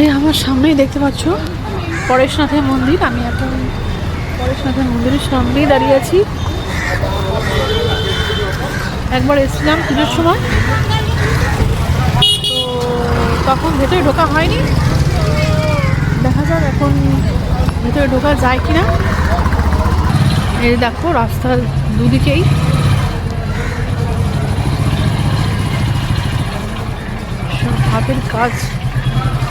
এই আমার সামনেই দেখতে পাচ্ছ? পরেশনাথের মন্দির। আমি এখন পরেশনাথের মন্দিরের সামনেই দাঁড়িয়ে আছি। একবার এসেছিলাম পুজোর সময়। তো তখন ভেতরে ঢোকা হয়নি। দেখা যাক এখন ভেতরে ঢোকা যায় কিনা। এই দেখো, রাস্তার দুদিকেই। হাতের কাজ।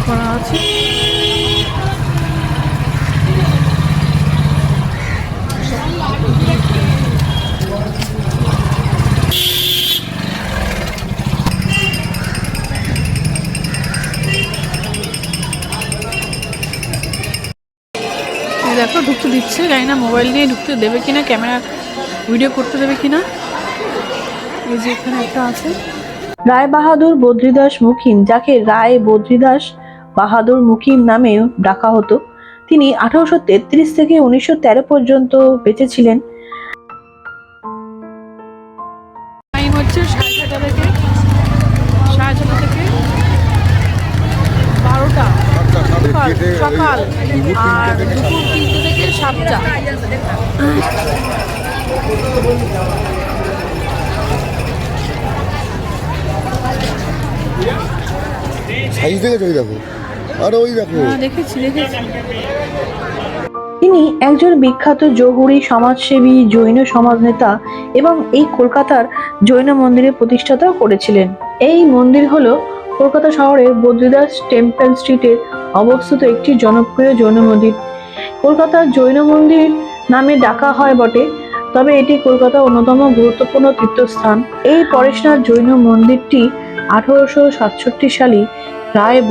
করা আছে। দেখো, ঢুকতে দিচ্ছে। জানি না মোবাইল নিয়ে ঢুকতে দেবে কিনা, ক্যামেরা ভিডিও করতে দেবে কিনা। এই যে এখানে একটা আছে। রায় বাহাদুর বদ্রীদাস মুকিম যাকে রায় বদ্রীদাস বাহাদুর মুকিম নামেও ডাকা হতো। তিনি আঠারোশো তেত্রিশ থেকে উনিশশো তেরো পর্যন্ত বেঁচে ছিলেন টাইম হচ্ছে সাড়ে থেকে সাড়ে ছটা থেকে বারোটা সকাল সকাল আর দুপুর তিনটে থেকে সাতটা। সাইজ দেখেছ ওই দেখো আর ওই দেখো। হ্যাঁ দেখেছি দেখেছি। তিনি একজন বিখ্যাত জহুরি সমাজসেবী জৈন সমাজ নেতা এবং এই কলকাতার জৈন মন্দিরের প্রতিষ্ঠাতাও করেছিলেন। এই মন্দির হলো কলকাতা শহরের বদ্রীদাস টেম্পল স্ট্রিটে অবস্থিত একটি জনপ্রিয় জৈন মন্দির। কলকাতার জৈন মন্দির নামে ডাকা হয় বটে তবে এটি কলকাতার অন্যতম গুরুত্বপূর্ণ তীর্থস্থান। এই পরেশনাথ জৈন মন্দিরটি আঠারোশো সাতষট্টি সালে রায়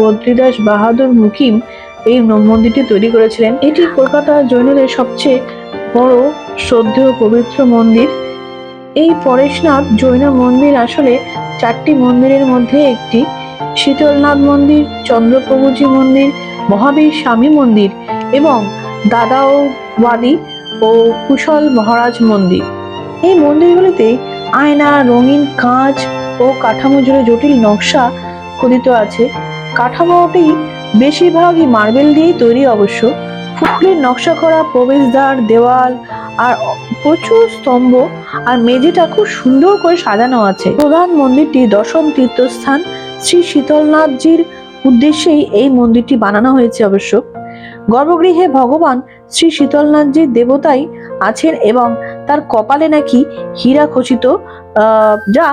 বাহাদুর মুকিম এই মন্দিরটি তৈরি করেছিলেন। এটি কলকাতার জৈনদের সবচেয়ে বড় শ্রদ্ধেয় পবিত্র মন্দির। এই পরেশনাথ জৈন মন্দির আসলে চারটি মন্দিরের মধ্যে একটি। শীতলনাথ মন্দির, চন্দ্রপ্রভুজি মন্দির, মহাবীর স্বামী মন্দির এবং দাদাও দাদাওয়াদি ও কুশল মহারাজ মন্দির। এই মন্দিরগুলিতে আয়না, রঙিন কাঁচ ও কাঠামো জুড়ে জটিল নকশা খোদিত আছে। কাঠামোটি বেশিরভাগই মার্বেল দিয়েই তৈরি অবশ্য। ফুলের নকশা করা, প্রবেশদ্বার, দেওয়াল আর প্রচুর স্তম্ভ আর মেঝেটা খুব সুন্দর করে সাজানো আছে। প্রধান মন্দিরটি দশম তীর্থস্থান শ্রী শীতলনাথজির উদ্দেশ্যেই এই মন্দিরটি বানানো হয়েছে অবশ্য। গর্ভগৃহে ভগবান শ্রী শীতলনাথজির দেবতাই আছেন এবং তার কপালে নাকি হীরা খচিত যা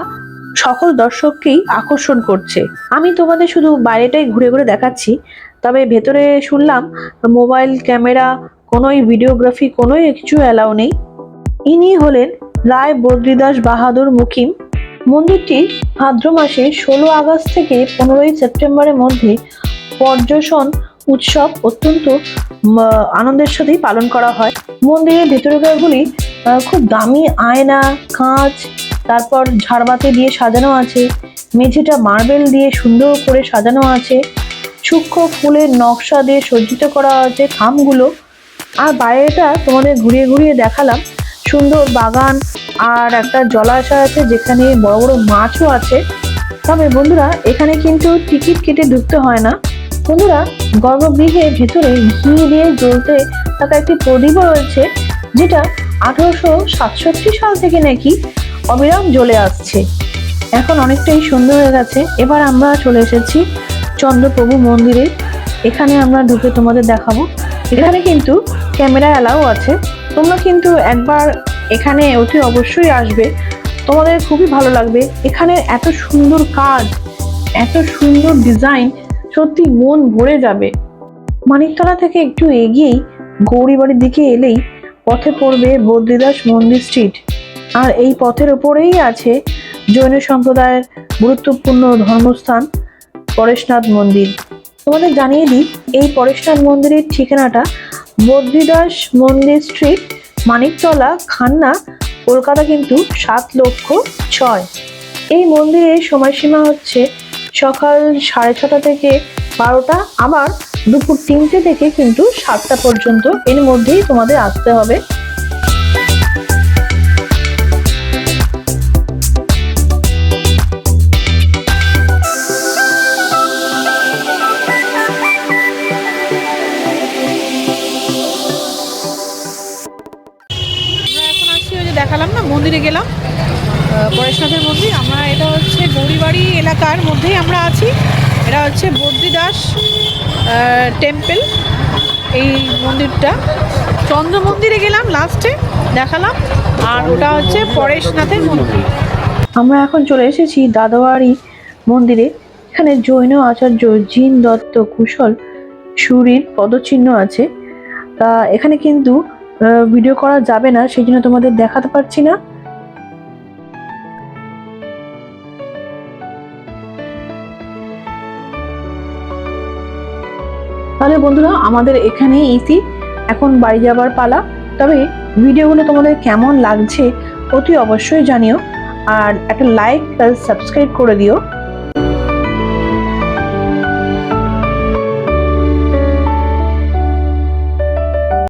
সকল দর্শককেই আকর্ষণ করছে। আমি তোমাদের শুধু বাইরেটাই ঘুরে ঘুরে দেখাচ্ছি, তবে ভেতরে শুনলাম মোবাইল ক্যামেরা, কোনোই ভিডিওগ্রাফি, কোনোই কিছু অ্যালাউ নেই। ইনি হলেন রায় বদ্রীদাস বাহাদুর মুকিম। মন্দিরটি ভাদ্র মাসে ষোলো আগস্ট থেকে পনেরোই সেপ্টেম্বরের মধ্যে পর্যটন উৎসব অত্যন্ত আনন্দের সাথেই পালন করা হয়। মন্দিরের ভেতরকারগুলি খুব দামি আয়না, কাঁচ, তারপর ঝাড়বাতি দিয়ে সাজানো আছে। মেঝেটা মার্বেল দিয়ে সুন্দর করে সাজানো আছে। সূক্ষ্ম ফুলের নকশা দিয়ে সজ্জিত করা আছে খামগুলো। আর বাইরেটা তোমাদের ঘুরিয়ে ঘুরিয়ে দেখালাম। সুন্দর বাগান আর একটা জলাশয় আছে, যেখানে বড় বড় মাছও আছে। তবে বন্ধুরা, এখানে কিন্তু টিকিট কেটে ঢুকতে হয় না। বন্ধুরা, গর্ভগৃহের ভেতরে ঘি দিয়ে জ্বলতে থাকা একটি প্রদীপও রয়েছে। যেটা আঠারোশো সাতষট্টি সাল থেকে নাকি অবিরাম জ্বলে আসছে। এখন অনেকটাই সুন্দর হয়ে গেছে। এবার আমরা চলে এসেছি চন্দ্রপ্রভু মন্দিরে। এখানে আমরা ঢুকে তোমাদের দেখাবো। এখানে কিন্তু ক্যামেরা অ্যালাও আছে। তোমরা কিন্তু একবার এখানে অতি অবশ্যই আসবে। তোমাদের খুবই ভালো লাগবে। এখানে এত সুন্দর কাজ, এত সুন্দর ডিজাইন, সত্যি মন ভরে যাবে। মানিকতলা থেকে একটু এগিয়েই গৌরীবাড়ির দিকে এলেই পথে পড়বে বদ্রীদাস মন্দির স্ট্রিট আর এই পথের ওপরেই আছে জৈন সম্প্রদায়ের গুরুত্বপূর্ণ ধর্মস্থান, পরেশনাথ মন্দির। তোমাদের জানিয়ে দিই, এই পরেশনাথ মন্দিরের ঠিকানাটা বদ্রীদাস মন্দির স্ট্রিট মানিকতলা, খান্না, কলকাতা কিন্তু সাত লক্ষ ছয়। এই মন্দিরের সময়সীমা হচ্ছে সকাল সাড়ে ছটা থেকে বারোটা, আবার দুপুর তিনটে থেকে কিন্তু সাতটা পর্যন্ত এর মধ্যেই তোমাদের আসতে হবে। দেখালাম না, মন্দিরে গেলাম। পরেশনাথের মন্দির। আমরা এটা হচ্ছে গৌরিবাড়ি এলাকার মধ্যেই আমরা আছি। এটা হচ্ছে বদ্রীদাস টেম্পল এই মন্দিরটা। চন্দ্র মন্দিরে গেলাম লাস্টে দেখালাম। আর ওটা হচ্ছে পরেশনাথের মন্দির। আমরা এখন চলে এসেছি দাদাবাড়ি মন্দিরে। এখানে জৈন আচার্য জিন দত্ত কুশল সুরির পদচিহ্ন আছে। তা এখানে কিন্তু ভিডিও করা যাবে না সেই জন্য তোমাদের দেখাতে পারছি না। তাহলে বন্ধুরা, আমাদের এখানেই এসি এখন বাড়ি যাবার পালা। তবে ভিডিওগুলো তোমাদের কেমন লাগছে অতি অবশ্যই জানিও। আর একটা লাইক সাবস্ক্রাইব করে দিও।